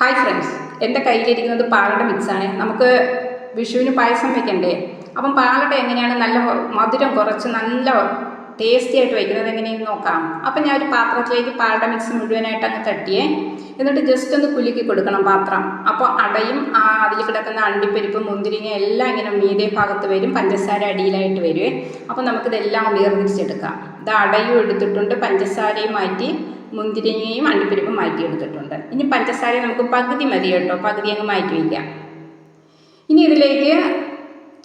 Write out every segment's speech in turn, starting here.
Hi friends എന്റെ കയ്യിലിരിക്കുന്നത് പാലട മിക്സാണ് നമുക്ക് വിഷുവിന് പായസം വയ്ക്കണ്ടേ അപ്പം പാലട എങ്ങനെയാണ്? നല്ല മധുരം കുറച്ച് നല്ല ടേസ്റ്റി ആയിട്ട് വയ്ക്കുന്നത് എങ്ങനെയെന്ന് നോക്കാം. അപ്പം ഞാൻ ഒരു പാത്രത്തിലേക്ക് പാലട മിക്സ് മുഴുവനായിട്ട് അങ്ങ് തട്ടിയേ. എന്നിട്ട് ജസ്റ്റ് ഒന്ന് കുലുക്കി കൊടുക്കണം പാത്രം. അപ്പോൾ അടയും ആ അതിൽ കിടക്കുന്ന അണ്ടിപ്പരിപ്പ് മുന്തിരിങ്ങ എല്ലാം ഇങ്ങനെ മീതെ ഭാഗത്ത് വരും. പഞ്ചസാര അടിയിലായിട്ട് വരുവേ. അപ്പം നമുക്കിതെല്ലാം വേർതിരിച്ചെടുക്കാം. ഇത് അടയും എടുത്തിട്ടുണ്ട്. പഞ്ചസാരയും മാറ്റി മുന്തിരിങ്ങയും അണ്ടിപ്പരിപ്പും മാറ്റി എടുത്തിട്ടുണ്ട് ഇനി പഞ്ചസാര നമുക്ക് പകുതി മതി കേട്ടോ. പകുതി അങ്ങ് മാറ്റി വയ്ക്കാം. ഇനി ഇതിലേക്ക്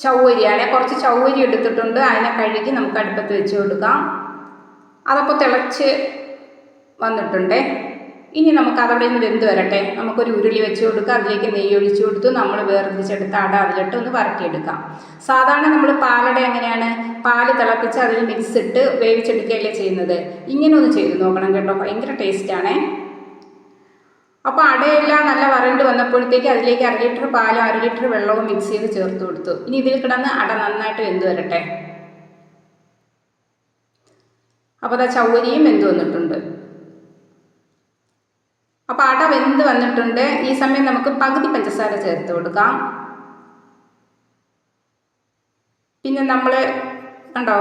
ചൗവരിയാണ് കുറച്ച് ചൗവരി എടുത്തിട്ടുണ്ട്. അതിനെ കഴുകി നമുക്ക് അടുപ്പത്ത് വെച്ച് കൊടുക്കാം. അതപ്പോൾ തിളച്ച് വന്നിട്ടുണ്ട്. ഇനി നമുക്ക് അതവിടെ നിന്ന് വെന്ത് വരട്ടെ. നമുക്കൊരു ഉരുളി വെച്ച് കൊടുക്കുക അതിലേക്ക് നെയ്യ് ഒഴിച്ചു കൊടുത്ത്. നമ്മൾ വേർതിരിച്ചെടുത്ത് അട അതിലിട്ട് ഒന്ന് വരട്ടിയെടുക്കാം. സാധാരണ നമ്മൾ പാലട എങ്ങനെയാണ്? പാൽ തിളപ്പിച്ച് അതിൽ മിക്സ് ഇട്ട് വേവിച്ചെടുക്കുകയല്ലേ ചെയ്യുന്നത്? ഇങ്ങനെ ഒന്ന് ചെയ്ത് നോക്കണം കേട്ടോ. ഭയങ്കര ടേസ്റ്റാണേ അപ്പോൾ അടയെല്ലാം നല്ല വരണ്ട് വന്നപ്പോഴത്തേക്ക് അതിലേക്ക് അര ലിറ്റർ പാലും അര ലിറ്റർ വെള്ളവും മിക്സ് ചെയ്ത് ചേർത്ത് കൊടുത്തു. ഇനി ഇതിൽ കിടന്ന് അട നന്നായിട്ട് വെന്ത് വരട്ടെ. അപ്പോൾ അതാ ചൗവരിയും വെന്ത് വന്നിട്ടുണ്ട്. വെന്ത് വന്നിട്ടുണ്ട്? ഈ സമയം നമുക്ക് പകുതി പഞ്ചസാര ചേർത്ത് കൊടുക്കാം. പിന്നെ നമ്മൾ കണ്ടോ?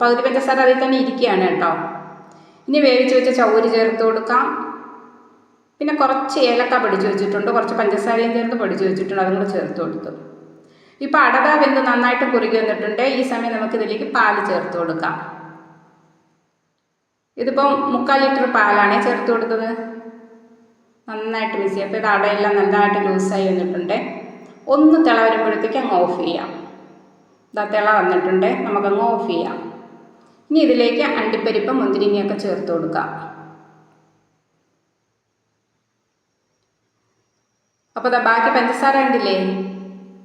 പകുതി പഞ്ചസാര അതിൽ തന്നെ ഇരിക്കുകയാണ് കേട്ടോ. ഇനി വേവിച്ച് വെച്ച ചൗരി ചേർത്ത് കൊടുക്കാം. പിന്നെ കുറച്ച് ഏലക്ക പൊടിച്ച് വെച്ചിട്ടുണ്ട്. കുറച്ച് പഞ്ചസാരയും ചേർത്ത് പൊടിച്ച് വെച്ചിട്ടുണ്ട്. അതും കൂടെ ചേർത്ത് കൊടുത്തു. ഇപ്പോൾ അടത വെന്ത് നന്നായിട്ട് കുറുകി വന്നിട്ടുണ്ട്. ഈ സമയം നമുക്ക് ഇതിലേക്ക് പാൽ ചേർത്ത് കൊടുക്കാം. ഇതിപ്പം മുക്കാൽ ലിറ്റർ പാലാണ് ചേർത്ത് കൊടുത്തത്. നന്നായിട്ട് മിക്സ് ചെയ്യാം. അപ്പോൾ ഇത് അടയെല്ലാം നന്നായിട്ട് ലൂസായി വന്നിട്ടുണ്ട്. ഒന്ന് തിള വരുമ്പോഴത്തേക്ക് അങ്ങ് ഓഫ് ചെയ്യാം. ഇതാ തിള വന്നിട്ടുണ്ട്. നമുക്കങ്ങ് ഓഫ് ചെയ്യാം. ഇനി ഇതിലേക്ക് അണ്ടിപ്പരിപ്പ് മുന്തിരിങ്ങയൊക്കെ ചേർത്ത് കൊടുക്കാം. അപ്പോൾ ഇതാ ബാക്കി പഞ്ചസാര ഉണ്ടില്ലേ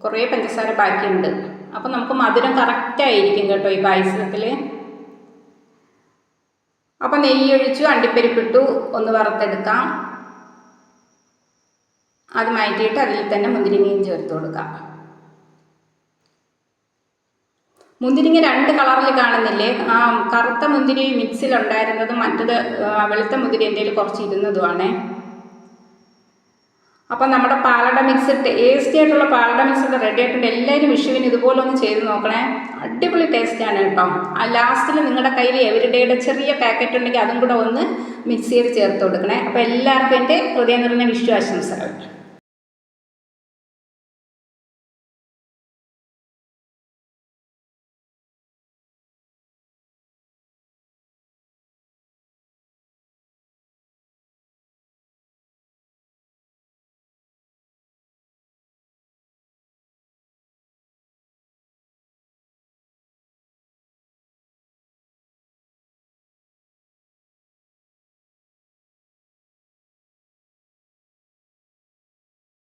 കുറേ പഞ്ചസാര ബാക്കിയുണ്ട്. അപ്പോൾ നമുക്ക് മധുരം കറക്റ്റായിരിക്കും കേട്ടോ ഈ പായസത്തിൽ അപ്പോൾ നെയ്യ് ഒഴിച്ചു അണ്ടിപ്പരിപ്പിട്ടു ഒന്ന് വറുത്തെടുക്കാം. അത് മാറ്റിയിട്ട് അതിൽ തന്നെ മുന്തിരിങ്ങയും ചേർത്ത് കൊടുക്കാം. മുന്തിരിങ്ങ രണ്ട് കളറിൽ കാണുന്നില്ലേ? ആ കറുത്ത മുന്തിരി മിക്സിലുണ്ടായിരുന്നതും മറ്റത് വെളുത്ത മുന്തിരി എന്തെങ്കിലും കുറച്ച് ഇരുന്നതുമാണേ. അപ്പം നമ്മുടെ പാലട മിക്സ് ടേസ്റ്റി ആയിട്ടുള്ള പാലട മിക്സ് ഇവിടെ റെഡി ആയിട്ടുണ്ട്. എല്ലാവരും വിഷുവിന് ഇതുപോലെ ഒന്ന് ചെയ്ത് നോക്കണേ. അടിപൊളി ടേസ്റ്റാണ് കേട്ടോ. ആ ലാസ്റ്റിൽ നിങ്ങളുടെ കയ്യിൽ എവരിഡേയുടെ ചെറിയ പാക്കറ്റ് ഉണ്ടെങ്കിൽ അതും കൂടെ ഒന്ന് മിക്സ് ചെയ്ത് ചേർത്ത് കൊടുക്കണേ. അപ്പോൾ എല്ലാവർക്കും എന്റെ ഹൃദയം നിറഞ്ഞ വിഷു ആശംസകൾ.